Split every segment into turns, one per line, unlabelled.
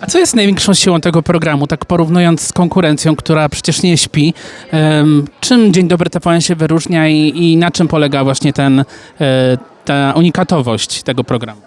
A co jest największą siłą tego programu, tak porównując z konkurencją, która przecież nie śpi? Czym Dzień Dobry TVN się wyróżnia i, i na czym polega właśnie ten, e, ta unikatowość tego programu?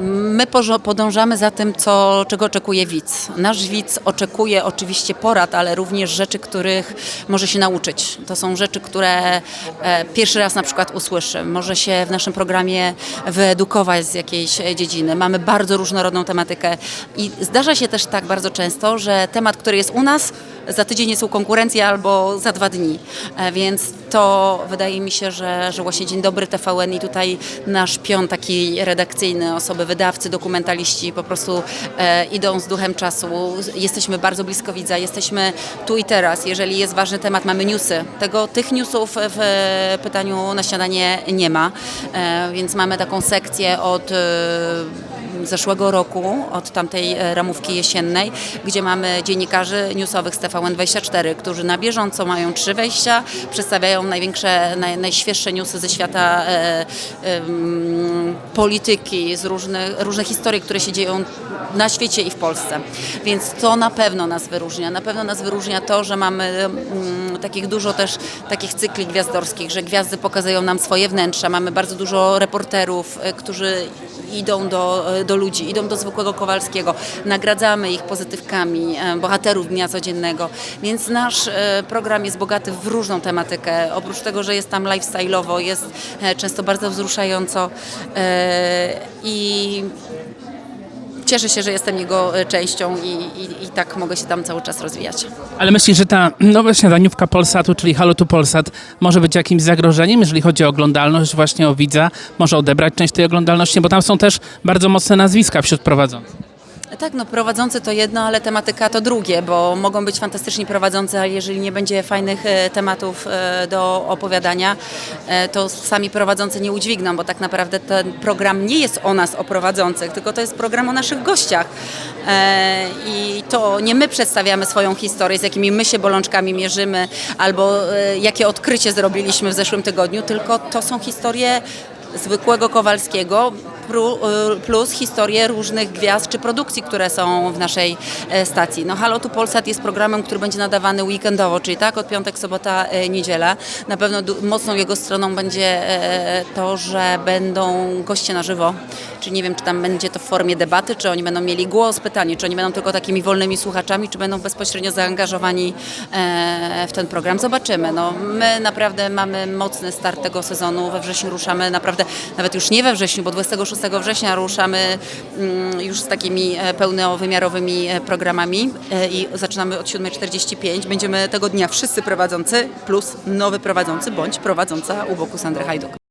My podążamy za tym, co, czego oczekuje widz. Nasz widz oczekuje oczywiście porad, ale również rzeczy, których może się nauczyć. To są rzeczy, które e, pierwszy raz na przykład usłyszy. Może się w naszym programie wyedukować z jakiejś dziedziny. Mamy bardzo różnorodną tematykę i zdarza się też tak bardzo często, że temat, który jest u nas, za tydzień jest u konkurencji albo za dwa dni. E, Więc to wydaje mi się, że, że właśnie Dzień Dobry TVN i tutaj nasz pion taki redakcyjny, osoby wydawcy, dokumentaliści po prostu e, idą z duchem czasu. Jesteśmy bardzo blisko widza, jesteśmy tu i teraz. Jeżeli jest ważny temat, mamy newsy. Tego, tych newsów w pytaniu na śniadanie nie ma, e, więc mamy taką sekcję od e, zeszłego roku, od tamtej e, ramówki jesiennej, gdzie mamy dziennikarzy newsowych z TVN24, którzy na bieżąco mają trzy wejścia, przedstawiają największe, naj, najświeższe newsy ze świata e, em, polityki, z różnych, różnych historii, które się dzieją na świecie i w Polsce. Więc to na pewno nas wyróżnia. Na pewno nas wyróżnia to, że mamy mm, takich dużo też takich cykli gwiazdorskich, że gwiazdy pokazują nam swoje wnętrza. Mamy bardzo dużo reporterów, e, którzy idą do, do ludzi, idą do zwykłego Kowalskiego. Nagradzamy ich pozytywkami, e, bohaterów dnia codziennego. Więc nasz e, program jest bogaty w różną tematykę. Oprócz tego, że jest tam lifestyle'owo, jest e, często bardzo wzruszająco i cieszę się, że jestem jego e, częścią i, i, i tak mogę się tam cały czas rozwijać.
Ale myślisz, że ta nowa śniadaniówka Polsatu, czyli Halo tu Polsat, może być jakimś zagrożeniem, jeżeli chodzi o oglądalność właśnie o widza? Może odebrać część tej oglądalności, bo tam są też bardzo mocne nazwiska wśród prowadzących.
Tak, no prowadzący to jedno, ale tematyka to drugie, bo mogą być fantastyczni prowadzący, ale jeżeli nie będzie fajnych e, tematów e, do opowiadania, e, to sami prowadzący nie udźwigną, bo tak naprawdę ten program nie jest o nas, o prowadzących, tylko to jest program o naszych gościach. I to nie my przedstawiamy swoją historię, z jakimi my się bolączkami mierzymy, albo jakie odkrycie zrobiliśmy w zeszłym tygodniu, tylko to są historie zwykłego Kowalskiego y, plus historie różnych gwiazd czy produkcji, które są w naszej e, stacji. No Halo tu Polsat jest programem, który będzie nadawany weekendowo, czyli tak od piątek, sobota, e, niedziela. Na pewno mocną jego stroną będzie e, to, że będą goście na żywo, czyli nie wiem, czy tam będzie to w formie debaty, czy oni będą mieli głos, pytanie, czy oni będą tylko takimi wolnymi słuchaczami, czy będą bezpośrednio zaangażowani w ten program. Zobaczymy. No, my naprawdę mamy mocny start tego sezonu. We wrześniu ruszamy naprawdę, nawet już nie we wrześniu, bo 26 września ruszamy mm, już z takimi e, pełnowymiarowymi e, programami e, i zaczynamy od 7.45. Będziemy tego dnia wszyscy prowadzący plus nowy prowadzący bądź prowadząca u boku Sandry Hajduk.